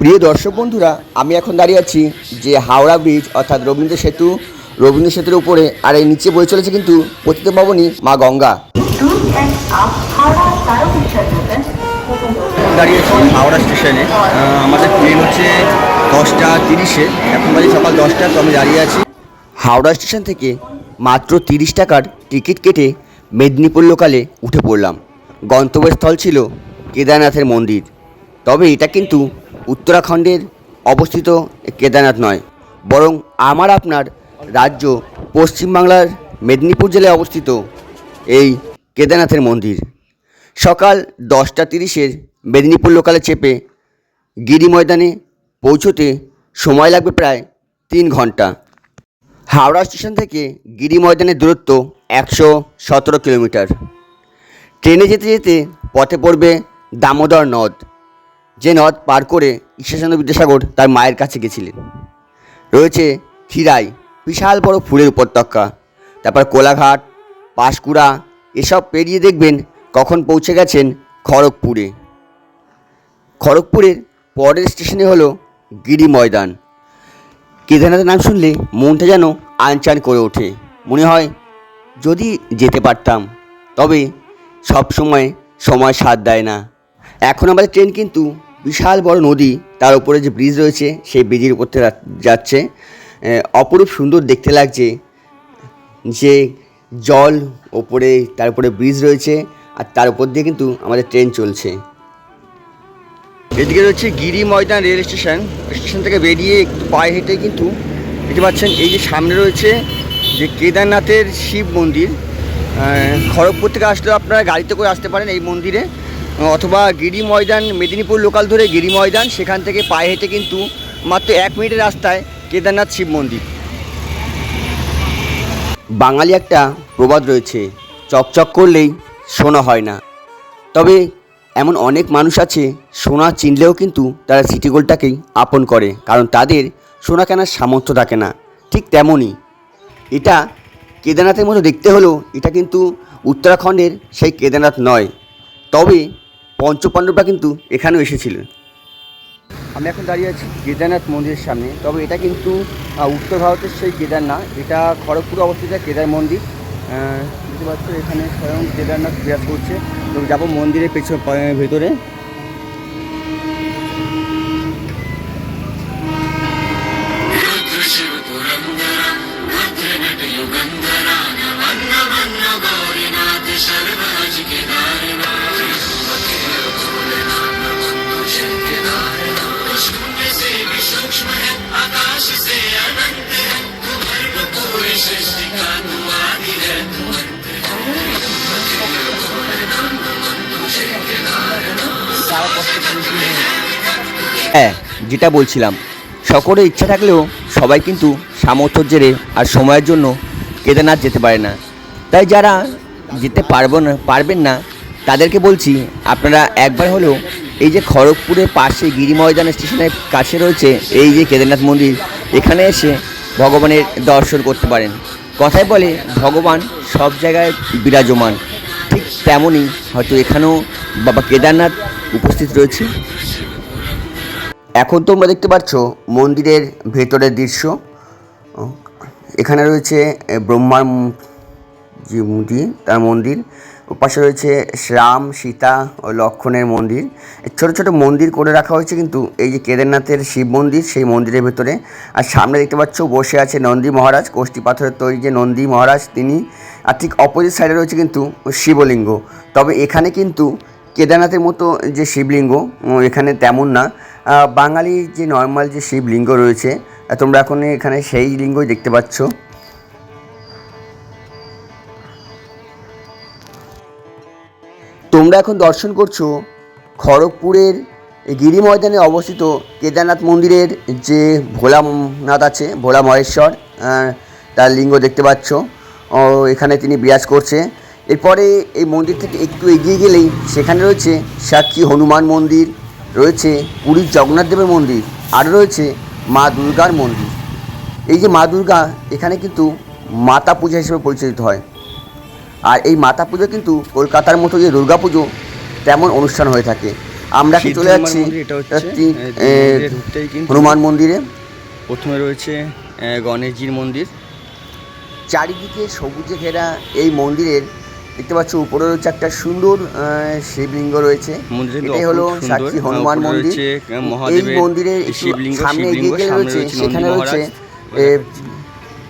প্রিয় দর্শক বন্ধুরা আমি এখন দাঁড়িয়ে আছি যে হাওড়া ব্রিজ অর্থাৎ রবীন্দ্র সেতু রবীন্দ্র সেতুর উপরে আর এই নিচে বয়ে চলেছে কিন্তু পতিত ভবনী মা গঙ্গা. দাঁড়িয়ে আছি হাওড়া স্টেশনে। আমাদের ট্রেন হচ্ছে দশটা তিরিশে। এখন বাজে সকাল দশটা তো আমি দাঁড়িয়ে আছি। হাওড়া স্টেশন থেকে মাত্র তিরিশ টাকার টিকিট কেটে মেদিনীপুর লোকালে উঠে পড়লাম। গন্তব্যস্থল ছিল কেদারনাথের মন্দির। তবে এটা কিন্তু উত্তরাখণ্ডের অবস্থিত কেদারনাথ নয়, বরং আমার আপনার রাজ্য পশ্চিমবাংলার মেদিনীপুর জেলায় অবস্থিত এই কেদারনাথের মন্দির। সকাল দশটা তিরিশের মেদিনীপুর লোকালে চেপে গিরি ময়দানে পৌঁছতে সময় লাগবে প্রায় তিন ঘণ্টা। হাওড়া স্টেশন থেকে গিরি ময়দানের দূরত্ব একশো সতেরো কিলোমিটার। ট্রেনে যেতে যেতে পথে পড়বে দামোদর নদ। যে নদ পার করে ঈশ্বরচন্দ্র বিদ্যাসাগর তার মায়ের কাছে গেছিলেন। রয়েছে ক্ষীরাই বিশাল বড় ফুলের উপত্যকা। তারপর কোলাঘাট পাঁশকুড়া এসব পেরিয়ে দেখবেন কখন পৌঁছে গেছেন খড়গপুরে। খড়গপুরের পরের স্টেশনে হলো গিরি ময়দান। কেদারনাথের নাম শুনলে মনটা যেন আনচান করে ওঠে। মনে হয় যদি যেতে পারতাম, তবে সব সময় সময় সাথ দেয় না। এখন আমাদের ট্রেন কিন্তু বিশাল বড় নদী, তার উপরে যে ব্রিজ রয়েছে, সেই ব্রিজের উপর থেকে যাচ্ছে। অপরূপ সুন্দর দেখতে লাগছে যে জল ওপরে, তার উপরে ব্রিজ রয়েছে, আর তার উপর দিয়ে কিন্তু আমাদের ট্রেন চলছে। এদিকে রয়েছে Giri Maidan rail station station থেকে বেরিয়ে একটু পায়ে হেঁটে কিন্তু দেখতে পাচ্ছেন, এই যে সামনে রয়েছে যে কেদারনাথের শিব মন্দির। খড়গপুর থেকে আসলে আপনারা গাড়িতে করে আসতে পারেন এই মন্দিরে। অথবা গিরি ময়দান, মেদিনীপুর লোকাল ধরে গিরি ময়দান, সেখান থেকে পায়ে হেঁটে কিন্তু মাত্র এক মিনিটের রাস্তায় কেদারনাথ শিব মন্দির। বাঙালি একটা প্রবাদ রয়েছে, চকচক করলেই সোনা হয় না। তবে এমন অনেক মানুষ আছে, সোনা চিনলেও কিন্তু তারা সিটি গোল্ডটাকেই আপন করে, কারণ তাদের সোনা কেনার সামর্থ্য থাকে না। ঠিক তেমনই এটা কেদারনাথের মতো দেখতে হলেও এটা কিন্তু উত্তরাখণ্ডের সেই কেদারনাথ নয়। তবে পঞ্চপাণ্ডবরা কিন্তু এখানেও এসেছিল আমি এখন দাঁড়িয়ে আছি কেদারনাথ মন্দিরের সামনে। তবে এটা কিন্তু উত্তর ভারতের সেই কেদার না এটা খড়গপুরে অবস্থিত কেদার মন্দির। বুঝতে পারছ এখানে স্বয়ং কেদারনাথ বিরাজ করছে। তো যাব মন্দিরের পেছনে ভেতরে। হ্যাঁ যেটা বলছিলাম, সকলের ইচ্ছা থাকলেও সবাই কিন্তু সামর্থ্যের জেরে আর সময়ের জন্য কেদারনাথ যেতে পারে না। তাই যারা যেতে পারব না, পারবেন না, তাদেরকে বলছি, আপনারা একবার হলেও এই যে খড়গপুরের পাশে গিরি ময়দান স্টেশনের কাছে রয়েছে এই যে কেদারনাথ মন্দির, এখানে এসে ভগবানের দর্শন করতে পারেন। কথায় বলে, ভগবান সব জায়গায় বিরাজমান। ঠিক তেমনই হয়তো এখানেও বাবা কেদারনাথ উপস্থিত রয়েছে। এখন তোমরা দেখতে পাচ্ছ মন্দিরের ভেতরের দৃশ্য। এখানে রয়েছে ব্রহ্মার যে মূর্তি, তার মন্দির। পাশে রয়েছে রাম সীতা ও লক্ষণের মন্দির। ছোট ছোট মন্দির করে রাখা হয়েছে কিন্তু এই যে কেদারনাথের শিব মন্দির সেই মন্দিরের ভেতরে। আর সামনে দেখতে পাচ্ছ বসে আছে নন্দী মহারাজ কোষ্ঠী পাথরের তৈরি যে নন্দী মহারাজ তিনি। আর ঠিক অপোজিট সাইডে রয়েছে কিন্তু শিবলিঙ্গ। তবে এখানে কিন্তু কেদারনাথের মতো যে শিবলিঙ্গ এখানে তেমন না। আহ, বাঙালির যে নর্মাল যে শিবলিঙ্গ রয়েছে তোমরা এখন এখানে সেই লিঙ্গই দেখতে পাচ্ছ। তোমরা এখন দর্শন করছ খড়গপুরের গিরি ময়দানে অবস্থিত কেদারনাথ মন্দিরের যে ভোলানাথ আছে, ভোলা মহেশ্বর তার লিঙ্গ দেখতে পাচ্ছ। ও, এখানে তিনি বিরাজ করছে। এরপরে এই মন্দির থেকে একটু এগিয়ে গেলেই সেখানে রয়েছে সাক্ষী হনুমান মন্দির, রয়েছে পুরীর জগন্নাথ দেবের মন্দির, আর রয়েছে মা দুর্গার মন্দির। এই যে মা দুর্গা, এখানে কিন্তু মাতা পূজা হিসেবে পরিচালিত হয়। আর এই মাতা পুজো কিন্তু কলকাতার মতো যে দুর্গা পুজো তেমন অনুষ্ঠান হয়ে থাকে। আমরা এখন চলে যাচ্ছি হনুমান মন্দিরে। প্রথমে রয়েছে গণেশজির মন্দির। চারিদিকে সবুজে ঘেরা এই মন্দিরের দেখতে পাচ্ছ উপরে রয়েছে একটা সুন্দর আহ, শিবলিঙ্গ রয়েছে। এটাই হলো সাক্ষী হনুমান মন্দির। এই মন্দিরের সামনে এগিয়ে গেলে রয়েছে সেখানে রয়েছে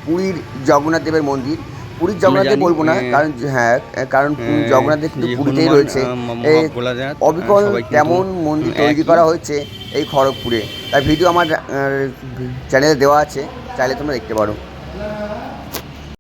পুরীর জগন্নাথ দেবের মন্দির। পুরীর জগন্নাথে বলব না কারণ হ্যাঁ কারণ পুরীর আহ, জগন্নাথ কিন্তু পুরীতেই রয়েছে। অবিকল তেমন মন্দির তৈরি করা হয়েছে এই খড়গপুরে। তার ভিডিও আমার চ্যানেলে দেওয়া আছে চাইলে তোমরা দেখতে পারো।